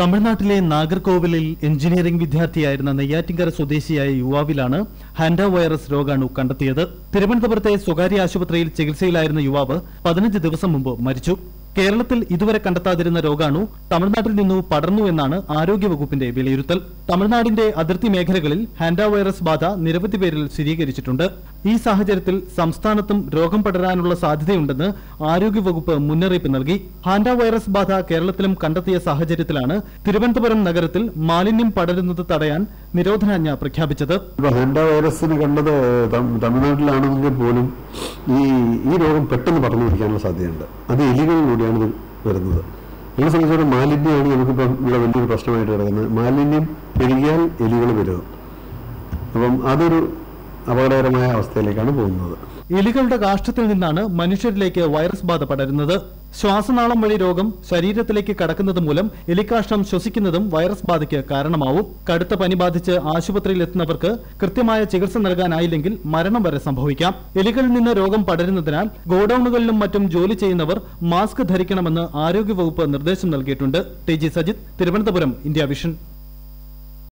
തമിഴ്നാട്ടിലെ നാഗർകോവിലിൽ എഞ്ചിനീയറിംഗ് വിദ്യാർത്ഥിയായിരുന്ന നെയ്യാറ്റിങ്കര സ്വദേശിയായ യുവാവിലാണ് hanta virus രോഗാണു കണ്ടെത്തിയത്. തിരുവനന്തപുരത്തെ സ്വകാര്യ ആശുപത്രിയിൽ ചികിത്സയിലായിരുന്ന യുവാവ് പതിനഞ്ച് ദിവസം മുമ്പ് മരിച്ചു. കേരളത്തിൽ ഇതുവരെ കണ്ടെത്താതിരുന്ന രോഗാണു തമിഴ്നാട്ടിൽ നിന്നു പടർന്നു എന്നാണ് ആരോഗ്യവകുപ്പിന്റെ വിലയിരുത്തൽ. തമിഴ്നാടിന്റെ അതിർത്തി മേഖലകളിൽ ഹാൻഡ വൈറസ് ബാധ നിരവധി പേരിൽ സ്ഥിരീകരിച്ചിട്ടുണ്ട്. ഈ സാഹചര്യത്തിൽ സംസ്ഥാനത്തും രോഗം പടരാനുള്ള സാധ്യതയുണ്ടെന്ന് ആരോഗ്യവകുപ്പ് മുന്നറിയിപ്പ് നൽകി. ഹാൻഡ വൈറസ് ബാധ കേരളത്തിലും കണ്ടെത്തിയ സാഹചര്യത്തിലാണ് തിരുവനന്തപുരം നഗരത്തിൽ മാലിന്യം പടരുന്നത് തടയാൻ നിരോധനാജ്ഞ പ്രഖ്യാപിച്ചത്. ഹാൻഡ വൈറസിന് കണ്ടത് തമിഴ്നാട്ടിലാണെങ്കിൽ പോലും ഈ ഈ രോഗം പെട്ടെന്ന് പടർന്നു പിടിക്കാനുള്ള സാധ്യതയുണ്ട്. അത് എലികളിൽ കൂടിയാണ് വരുന്നത്. എന്നെ സംബന്ധിച്ചിടത്തോളം മാലിന്യമാണ് നമുക്കിപ്പം ഇവിടെ വലിയൊരു പ്രശ്നമായിട്ട് കിടക്കുന്നത്. മാലിന്യം പെരുകിയാൽ എലികൾ വരും. അപ്പം അതൊരു അപകടകരമായ അവസ്ഥയിലേക്കാണ് പോകുന്നത്. എലികളുടെ കാഷ്ടത്തിൽ നിന്നാണ് മനുഷ്യരിലേക്ക് വൈറസ് ബാധ പടരുന്നത്. ശ്വാസനാളം വഴി രോഗം ശരീരത്തിലേക്ക് കടക്കുന്നത് മൂലം എലിക്കാഷ്ടം ശ്വസിക്കുന്നതും വൈറസ് ബാധയ്ക്ക് കാരണമാവും. കടുത്ത പനി ബാധിച്ച് ആശുപത്രിയിൽ എത്തുന്നവർക്ക് കൃത്യമായ ചികിത്സ നൽകാനായില്ലെങ്കിൽ മരണം വരെ സംഭവിക്കാം. എലികളിൽ നിന്ന് രോഗം പടരുന്നതിനാൽ ഗോഡൌണുകളിലും മറ്റും ജോലി ചെയ്യുന്നവർ മാസ്ക് ധരിക്കണമെന്ന് ആരോഗ്യവകുപ്പ് നിർദ്ദേശം നൽകിയിട്ടുണ്ട്. T G Sajith Thiruvananthapuram India vision.